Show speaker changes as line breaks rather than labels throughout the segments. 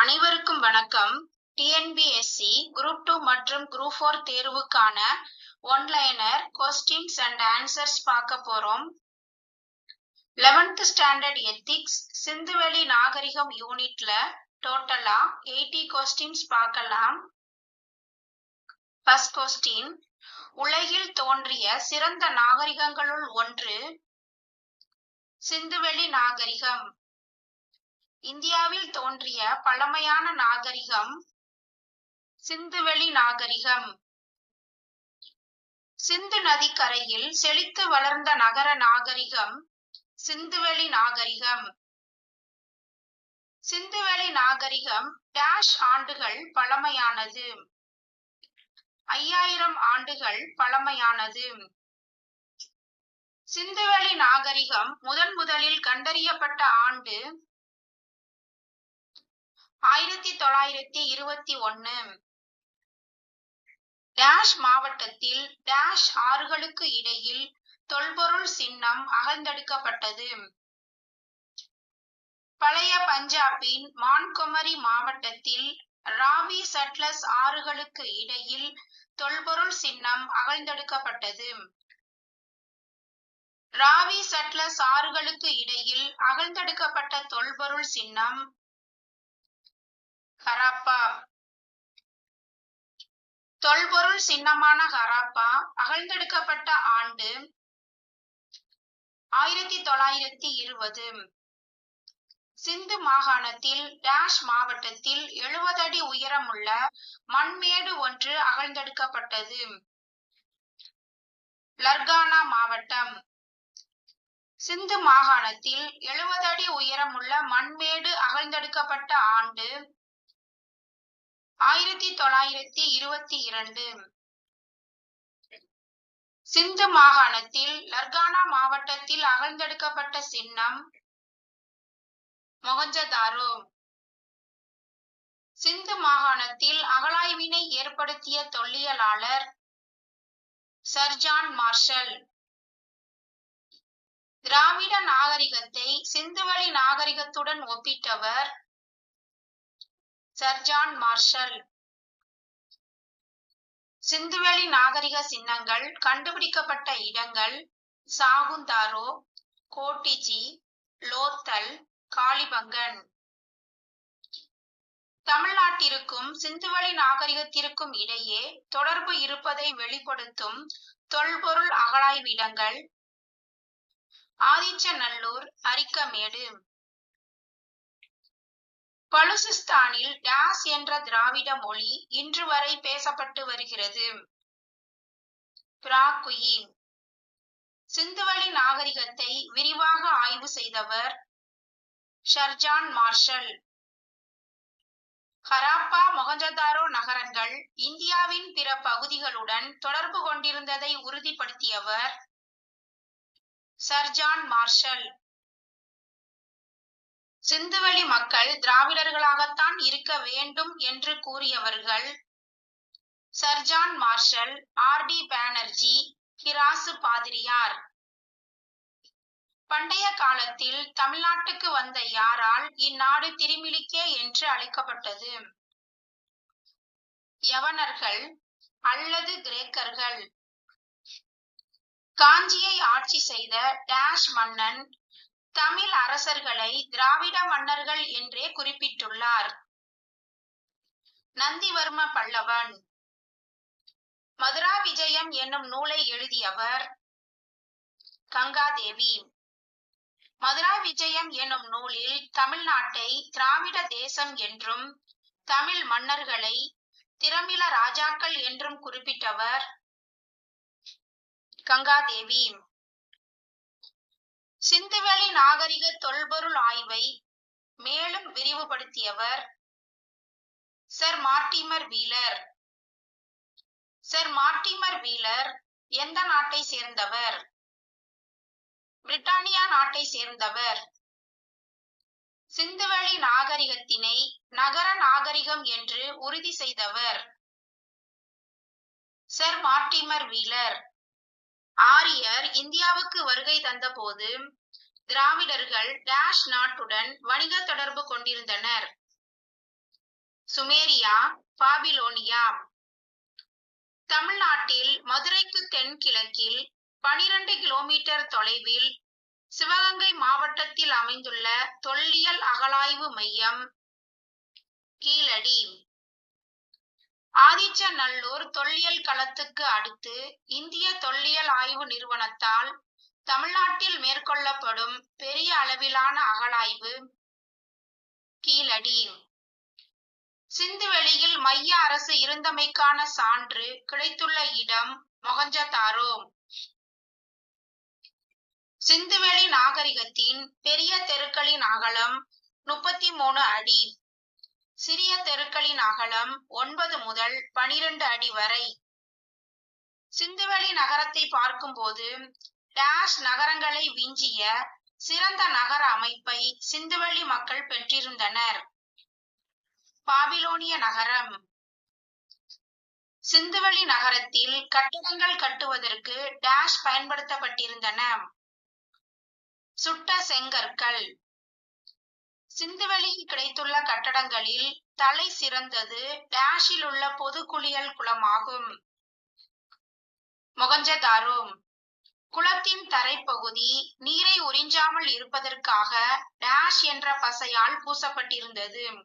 அனைவருக்கும் வணக்கம். TNPSC group two மற்றும் குரூப் ஃபோர் தேர்வுக்கான ஒன்லைனர் கொஸ்டின்ஸ் அண்ட் ஆன்சர்ஸ் பார்க்க போறோம். லெவன்த் ஸ்டாண்டர்ட் எத்திக்ஸ் சிந்துவெளி நாகரிகம் யூனிட்ல டோட்டலா எயிட்டி கொஸ்டின்ஸ் பார்க்கலாம். ஃபர்ஸ்ட் கொஸ்டின் உலகில் தோன்றிய சிறந்த நாகரிகங்களுள் ஒன்று சிந்துவெளி நாகரிகம். இந்தியாவில் தோன்றிய பழமையான நாகரிகம் சிந்துவெளி நாகரிகம். சிந்து நதிக்கரையில் செழித்து வளர்ந்த நகர நாகரிகம் சிந்துவெளி நாகரிகம். சிந்துவெளி நாகரிகம் டேஷ் ஆண்டுகள் பழமையானது. ஐயாயிரம் ஆண்டுகள் பழமையானது. சிந்துவெளி நாகரிகம் முதன் முதலில் கண்டறியப்பட்ட ஆண்டு ஆயிரத்தி தொள்ளாயிரத்தி இருபத்தி ஒன்னு டேஷ் மாவட்டத்தில் டேஷ் ஆறுகளுக்கு இடையில் தொல்பொருள் சின்னம் அகழ்ந்தெடுக்கப்பட்டது பழைய பஞ்சாபின் மான்கொமரி மாவட்டத்தில் ராவி சட்லஸ் ஆறுகளுக்கு இடையில் தொல்பொருள் சின்னம் அகழ்ந்தெடுக்கப்பட்டது. ராவி சட்லஸ் ஆறுகளுக்கு இடையில் அகழ்ந்தெடுக்கப்பட்ட தொல்பொருள் சின்னம் ஹராப்பா. தொல்பொருள் சின்னமான ஹராப்பா அகழ்ந்தெடுக்கப்பட்ட ஆண்டு ஆயிரத்தி தொள்ளாயிரத்தி இருபது சிந்து மாகாணத்தில் டேஷ் மாவட்டத்தில் எழுபது அடி உயரமுள்ள மண்மேடு ஒன்று அகழ்ந்தெடுக்கப்பட்டது. லர்கானா மாவட்டம். சிந்து மாகாணத்தில் எழுபது அடி உயரமுள்ள மண்மேடு அகழ்ந்தெடுக்கப்பட்ட ஆண்டு ஆயிரத்தி தொள்ளாயிரத்தி இருபத்தி இரண்டு. சிந்து மாகாணத்தில் லர்கானா மாவட்டத்தில் அகழ்ந்தெடுக்கப்பட்ட சின்னம் மொகஞ்சதாரோ. சிந்து மாகாணத்தில் அகழாய்வினை ஏற்படுத்திய தொல்லியலாளர் சர்ஜான் மார்ஷல். திராவிட நாகரிகத்தை சிந்துவெளி நாகரிகத்துடன் ஒப்பிட்டவர் சர்ஜான் மார்ஷல். சிந்துவெளி நாகரிக சின்னங்கள் கண்டுபிடிக்கப்பட்ட இடங்கள் சாகுந்தாரோ கோட்டிஜி லோத்தல் காளிபங்கன். தமிழ்நாட்டிற்கும் சிந்துவெளி நாகரிகத்திற்கும் இடையே தொடர்பு இருப்பதை வெளிப்படுத்தும் தொல்பொருள் அகழாய்விடங்கள் ஆதிச்சநல்லூர் அரிக்கமேடு. பலுசிஸ்தானில் டாஸ் என்ற திராவிட மொழி இன்று வரை பேசப்பட்டு வருகிறது. பிராக்குயி சிந்துவெளி நாகரிகத்தை விரிவாக ஆய்வு செய்தவர் ஷர்ஜான் மார்ஷல். ஹராப்பா மொகஞ்சதாரோ நகரங்கள் இந்தியாவின் பிற பகுதிகளுடன் தொடர்பு கொண்டிருந்ததை உறுதிப்படுத்தியவர் சர்ஜான் மார்ஷல். சிந்துவெளி மக்கள் திராவிடர்களாகத்தான் இருக்க வேண்டும் என்று கூறியவர்கள் sir John Marshall R. D. Banerji Heras பாதிரியார். பண்டைய காலத்தில் தமிழ்நாட்டுக்கு வந்த யாரால் இந்நாடு திருமிலிக்கே என்று அழைக்கப்பட்டது? யவனர்கள் அல்லது கிரேக்கர்கள். காஞ்சியை ஆட்சி செய்த டேஷ் மன்னன் தமிழ் அரசர்களை திராவிட மன்னர்கள் என்றே குறிப்பிட்டுள்ளார். நந்திவர்ம பல்லவன். மதுரா விஜயம் என்னும் நூலை எழுதியவர் கங்காதேவி. மதுரா விஜயம் என்னும் நூலில் தமிழ்நாட்டை திராவிட தேசம் என்றும் தமிழ் மன்னர்களை திறமில ராஜாக்கள் என்றும் குறிப்பிட்டவர் கங்காதேவி. சிந்துவெளி நாகரிக தொல்பொருள் ஆய்வை மேலும் விரிவுபடுத்தியவர் sir Mortimer Wheeler. Sir Mortimer Wheeler எந்த நாட்டை சேர்ந்தவர்? பிரிட்டானியா நாட்டை சேர்ந்தவர். சிந்துவெளி நாகரிகத்தினை நகர நாகரிகம் என்று உறுதி செய்தவர். Sir Mortimer Wheeler. ஆரியர் இந்தியாவுக்கு வருகை தந்தபோது திராவிடர்கள் டேஷ் நாட்டுடன் வணிக தொடர்பு கொண்டிருந்தனர். சுமேரியா பாபிலோனியா. தமிழ்நாட்டில் மதுரைக்கு தென்கிழக்கில் பனிரெண்டு கிலோமீட்டர் தொலைவில் சிவகங்கை மாவட்டத்தில் அமைந்துள்ள தொல்லியல் அகழாய்வு மையம் கீழடி. ஆதிச்சநல்லூர் தொல்லியல் களத்துக்கு அடுத்து இந்திய தொல்லியல் ஆய்வு நிறுவனத்தால் தமிழ்நாட்டில் மேற்கொள்ளப்படும் பெரிய அளவிலான அகழாய்வு கீழடி. சிந்துவெளியில் மைய அரசு இருந்தமைக்கான சான்று கிடைத்துள்ள இடம் மொகஞ்சதாரோ. சிந்துவெளி நாகரிகத்தின் பெரிய தெருக்களின் அகலம் முப்பத்தி மூணு அடி. சிறிய தெருக்களின் அகலம் ஒன்பது முதல் பனிரெண்டு அடி வரை. சிந்துவெளி நகரத்தை பார்க்கும்போது டேஷ் நகரங்களை விஞ்சிய சிறந்த நகர அமைப்பை சிந்துவெளி மக்கள் பெற்றிருந்தனர். பாபிலோனிய நகரம். சிந்துவெளி நகரத்தில் கட்டடங்கள் கட்டுவதற்கு டேஷ் பயன்படுத்தப்பட்டிருந்தன. சுட்ட செங்கற்கள். சிந்துவெளியில் கிடைத்துள்ள கட்டடங்களில் தலை சிறந்தது. டேஷில் உள்ள பொது குளியல் குளமாகும். மொகஞ்சதாரோ குளத்தின் தரைப்பகுதி நீரை உறிஞ்சாமல் இருப்பதற்காக டேஷ் என்ற பசையால் பூசப்பட்டிருந்தது.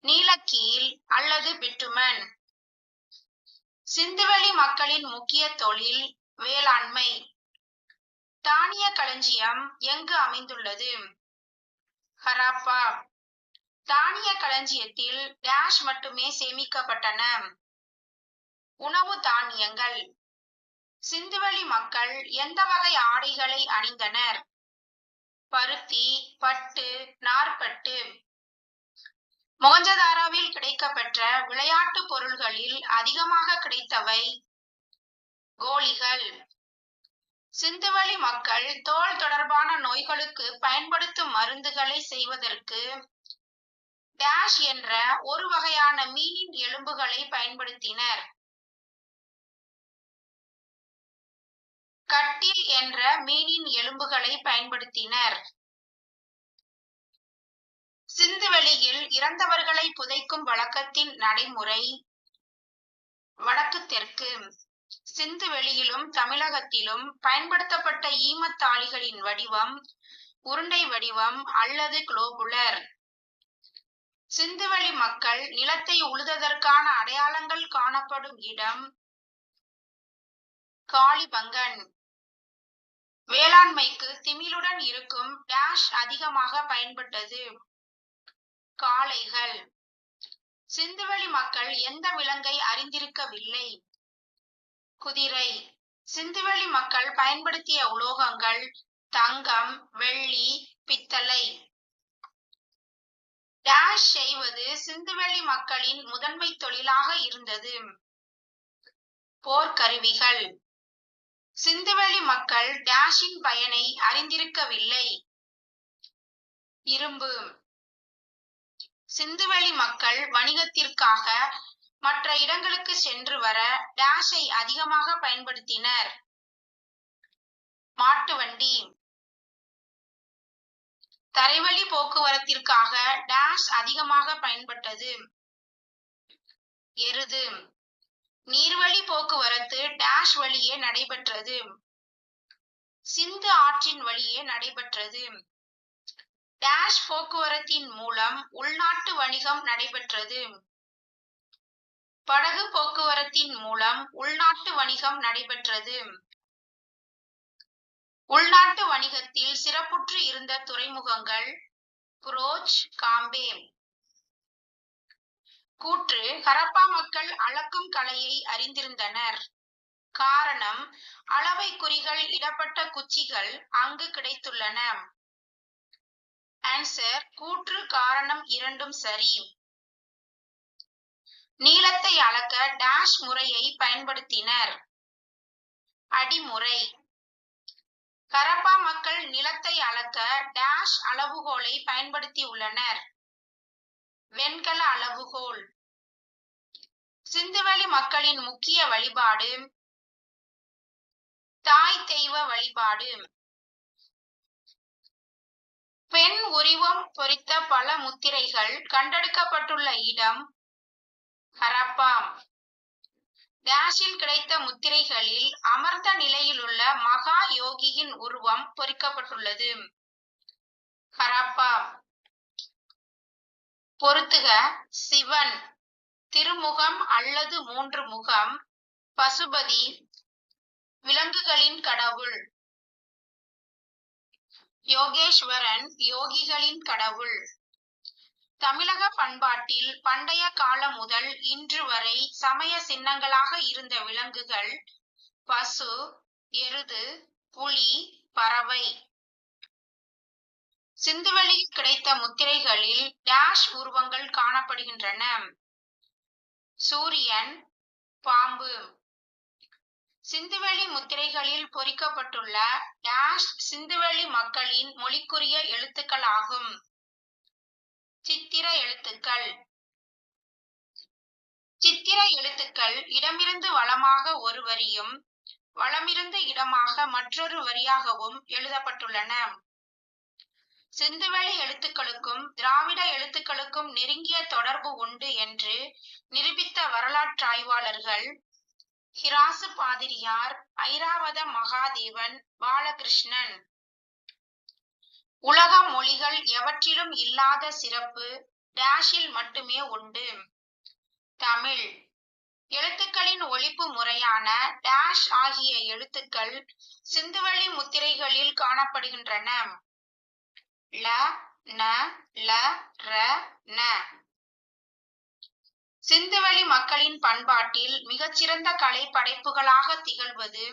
நீலக்கீல் அல்லது பிட்டுமன். சிந்துவெளி மக்களின் முக்கிய தொழில் வேளாண்மை. தானிய களஞ்சியம் எங்கு அமைந்துள்ளது? ஹராப்பா. தானிய களஞ்சியத்தில் டேஷ் மட்டுமே சேமிக்கப்பட்டன. உணவு தானியங்கள். சிந்துவெளி மக்கள் எந்த வகை ஆடைகளை அணிந்தனர்? பருத்தி பட்டு நாற்பட்டு மோஞ்சதாராவில் கிடைக்கப்பெற்ற விளையாட்டு பொருள்களில் அதிகமாக கிடைத்தவை கோலிகள் சிந்துவெளி மக்கள் தோல் தொடர்பான நோய்களுக்கு பயன்படுத்தும் மருந்துகளை செய்வதற்கு டேஷ் என்ற ஒரு வகையான மீனின் எலும்புகளை பயன்படுத்தினர். கட்டில் என்ற மீனின் எலும்புகளை பயன்படுத்தினர். சிந்துவெளியில் இறந்தவர்களை புதைக்கும் வழக்கத்தின் நடைமுறை வடக்கு தெற்கு. சிந்துவெளியிலும் தமிழகத்திலும் பயன்படுத்தப்பட்ட ஈமத்தாளிகளின் வடிவம் உருண்டை வடிவம் அல்லது குளோபுலர் சிந்துவெளி மக்கள் நிலத்தை உழுததற்கான அடையாளங்கள் காணப்படும் இடம் காளிபங்கன். வேளாண்மைக்கு திமிலுடன் இருக்கும் டேஷ் அதிகமாக பயன்பட்டது. காளைகள். சிந்துவெளி மக்கள் எந்த விலங்கை அறிந்திருக்கவில்லை. குதிரை. சிந்துவெளி மக்கள் பயன்படுத்திய உலோகங்கள் தங்கம் வெள்ளி பித்தளை. டேஷ் செய்வது சிந்துவெளி மக்களின் முதன்மை தொழிலாக இருந்தது. போர்க்கருவிகள். சிந்துவெளி மக்கள் டேஷின் பயனை அறிந்திருக்கவில்லை. இரும்பு. சிந்துவெளி மக்கள் வணிகத்திற்காக மற்ற இடங்களுக்கு சென்று வர டேஷை அதிகமாக பயன்படுத்தினர். மாட்டு வண்டி. தரைவழி போக்குவரத்திற்காக டேஷ் அதிகமாக பயன்பட்டது. எருது. நீர்வழி போக்குவரத்து டேஷ் வழியே நடைபெற்றது. சிந்து ஆற்றின் வழியே நடைபெற்றது. டேஷ் போக்குவரத்தின் மூலம் உள்நாட்டு வணிகம் நடைபெற்றது. படகு போக்குவரத்தின் மூலம் உள்நாட்டு வணிகம் நடைபெற்றது. உள்நாட்டு வணிகத்தில் சிறப்புற்று இருந்த துறைமுகங்கள் புரோச் காம்பே. கூற்று ஹரப்பா மக்கள் அளக்கும் கலையை அறிந்திருந்தனர். காரணம் அளவை குறிகள் இடப்பட்ட குச்சிகள் அங்கு கிடைத்துள்ளன. ஆன்சர் கூற்று காரணம் இரண்டும் சரி. நீளத்தை அளக்க டேஷ் முறையை பயன்படுத்தினர். அடிமுறை. கரப்பா மக்கள் நிலத்தை அளக்க டேஷ் அளவுகோலை பயன்படுத்தியுள்ளனர் வெண்கல அளவுகோல். சிந்துவெளி மக்களின் முக்கிய வழிபாடு. தாய் தெய்வ வழிபாடு. பெண் உருவம் பொறித்த பல முத்திரைகள் கண்டெடுக்கப்பட்டுள்ள இடம் ஹரப்பாம். டேஷில் கிடைத்த முத்திரைகளில் அமர்ந்த நிலையிலுள்ள மகா யோகியின் உருவம் பொறிக்கப்பட்டுள்ளது. ஹரப்பா பொருத்துக சிவன். திருமுகம் அல்லது மூன்று முகம் பசுபதி. விலங்குகளின் கடவுள். யோகேஸ்வரன் யோகிகளின் கடவுள். தமிழக பண்பாட்டில் பண்டைய காலம் முதல் இன்று வரை சமய சின்னங்களாக இருந்த விலங்குகள் பசு எருது புலி பறவை. சிந்துவெளியில் கிடைத்த முத்திரைகளில் டேஷ் உருவங்கள் காணப்படுகின்றன. சூரியன் பாம்பு. சிந்துவெளி முத்திரைகளில் பொறிக்கப்பட்டுள்ள டேஷ் சிந்துவெளி மக்களின் மொழிக்குரிய எழுத்துக்கள் ஆகும் சித்திர எழுத்துக்கள். சித்திர எழுத்துக்கள் இடமிருந்து வளமாக ஒரு வரியும் வளமிருந்து இடமாக மற்றொரு வரியாகவும் எழுதப்பட்டுள்ளன. சிந்துவெளி எழுத்துக்களுக்கும் திராவிட எழுத்துக்களுக்கும் நெருங்கிய தொடர்பு உண்டு என்று நிரூபித்த வரலாற்றாய்வாளர்கள் ஹிராசு பாதிரியார் ஐராவத மகாதேவன் பாலகிருஷ்ணன். உலக மொழிகள் எவற்றிலும் இல்லாத சிறப்பு டேஷில் மட்டுமே உண்டு. தமிழ். எழுத்துக்களின் ஒழிப்பு முறையான டேஷ் ஆகிய எழுத்துக்கள் சிந்துவெளி முத்திரைகளில் காணப்படுகின்றன. ல ந ல ர ந. சிந்துவெளி மக்களின் பண்பாட்டில் மிகச்சிறந்த கலை படைப்புகளாக திகழ்வது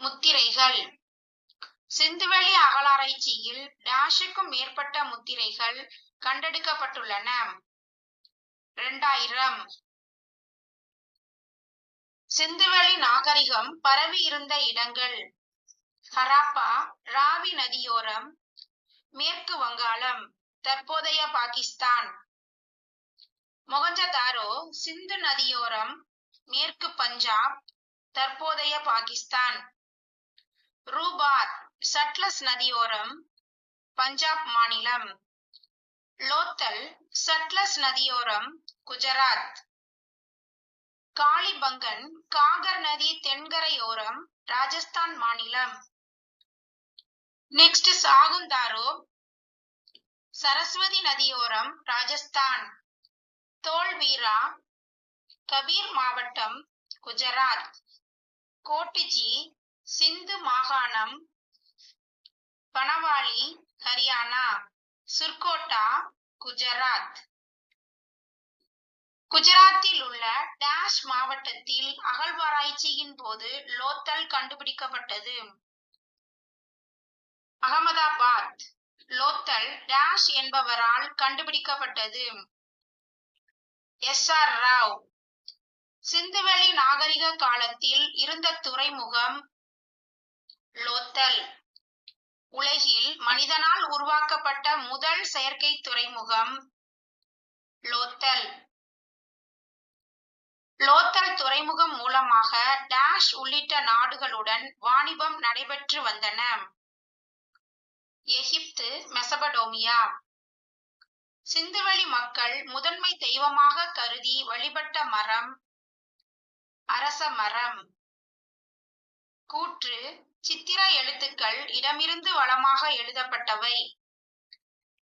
முத்திரைகள். சிந்துவெளி அகலாராய்ச்சியில் டேஷுக்கும் மேற்பட்ட முத்திரைகள் கண்டெடுக்கப்பட்டுள்ளன. இரண்டாயிரம். சிந்துவெளி நாகரிகம் பரவி இருந்த இடங்கள். ஹராப்பா ராவி நதியோரம் மேற்கு வங்காளம் தற்போதைய பாகிஸ்தான். மொகஞ்சதாரோ சிந்து நதியோரம் மேற்கு பஞ்சாப் தற்போதைய பாகிஸ்தான். ரூபாத் சட்லஸ் நதியோரம் பஞ்சாப் மாநிலம் லோத்தல் சட்லஸ் நதியோரம் குஜராத். காளிபங்கன் காகர் நதி தென்கரையோரம் ராஜஸ்தான் மாநிலம். நெக்ஸ்ட் சாகுந்தாரோ சரஸ்வதி நதியோரம் ராஜஸ்தான். தோல்வீரா கபீர் மாவட்டம் குஜராத். கோட்டிஜி சிந்து மாகாணம் பனவாலி ஹரியானா சுர்கோட்டா குஜராத். குஜராத்தில் உள்ள டேஷ் மாவட்டத்தில் அகழ்வாராய்ச்சியின் போது லோத்தல் கண்டுபிடிக்கப்பட்டது. அகமதாபாத் லோத்தல் டேஷ் என்பவரால் கண்டுபிடிக்கப்பட்டது. S R Rao. சிந்துவெளி நாகரிக காலத்தில் இருந்த துறைமுகம் லோத்தல். உலகில் மனிதனால் உருவாக்கப்பட்ட முதல் செயற்கை துறைமுகம் லோத்தல். லோத்தல் துறைமுகம் மூலமாக டேஷ் உள்ளிட்ட நாடுகளுடன் வாணிபம் நடைபெற்று வந்தன. எகிப்து மெசபடோமியா. சிந்துவெளி மக்கள் முதன்மை தெய்வமாக கருதி வழிபட்ட மரம் அரச மரம். கூற்று சித்திர எழுத்துக்கள் இடமிருந்து வளமாக எழுதப்பட்டவை.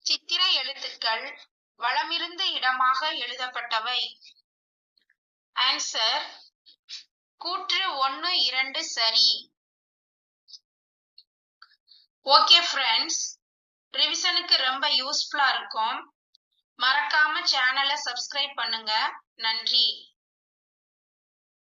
சித்திர எழுத்துக்கள் வளமிருந்து இடமாக எழுதப்பட்டவை. ஆன்சர் கூற்று ஒன்னு இரண்டு சரி. ஓகே ஃப்ரெண்ட்ஸ் ரிவிஷனுக்கு ரொம்ப யூஸ்ஃபுல்லா இருக்கும். மறக்காம சேனலை சப்ஸ்கிரைப் பண்ணுங்க. நன்றி.